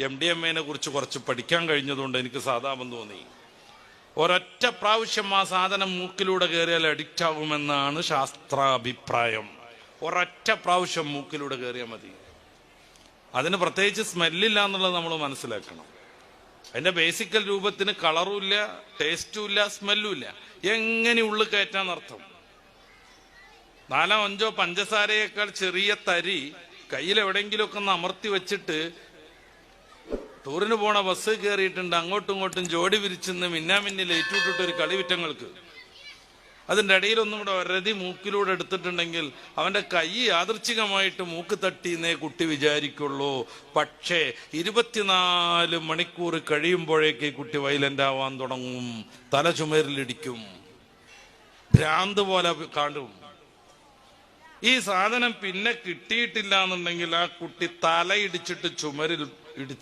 M D M എനെ കുറിച്ച് കുറച്ച് പഠിക്കാൻ കഴിഞ്ഞതുകൊണ്ട് എനിക്ക് സാധാപം തോന്നി. ഒരൊറ്റ പ്രാവശ്യം ആ സാധനം മൂക്കിലൂടെ കയറിയാൽ അഡിക്റ്റ് ആകുമെന്നാണ് ശാസ്ത്രാഭിപ്രായം. ഒരൊറ്റ പ്രാവശ്യം മൂക്കിലൂടെ കയറിയാൽ മതി. അതിന് പ്രത്യേകിച്ച് സ്മെല്ലില്ല എന്നുള്ളത് നമ്മൾ മനസ്സിലാക്കണം. അതിന്റെ ബേസിക്കൽ രൂപത്തിന് കളറും ഇല്ല ടേസ്റ്റും ഇല്ല സ്മെല്ലും ഇല്ല. എങ്ങനെ ഉള്ളിൽ കയറ്റാന്നർത്ഥം നാലോ അഞ്ചോ പഞ്ചസാരയേക്കാൾ ചെറിയ തരി കയ്യിൽ എവിടെയെങ്കിലുമൊക്കെ ഒന്ന് അമർത്തി വെച്ചിട്ട് ടൂറിന് പോണ ബസ് കയറിയിട്ടുണ്ട് അങ്ങോട്ടും ഇങ്ങോട്ടും ജോഡി വിരിച്ചെന്ന് മിന്നാമിന്നി ലൈറ്റ് ഒരു കളി വിറ്റങ്ങൾക്ക്. അതിന്റെ ഇടയിലൊന്നും കൂടെ ഒരതി മൂക്കിലൂടെ എടുത്തിട്ടുണ്ടെങ്കിൽ അവന്റെ കൈ യാദൃച്ഛികമായിട്ട് മൂക്ക് തട്ടിയെന്നേ കുട്ടി വിചാരിക്കുള്ളൂ. പക്ഷേ ഇരുപത്തിനാല് മണിക്കൂർ കഴിയുമ്പോഴേക്ക് കുട്ടി വയലന്റ് ആവാൻ തുടങ്ങും. തല ചുമരിലിടിക്കും. ഭ്രാന്ത് പോലെ കാണും ഈ സാധനം പിന്നെ കിട്ടിയിട്ടില്ല എന്നുണ്ടെങ്കിൽ ആ കുട്ടി തല ഇടിച്ചിട്ട് ചുമരിൽ ഇടിച്ച്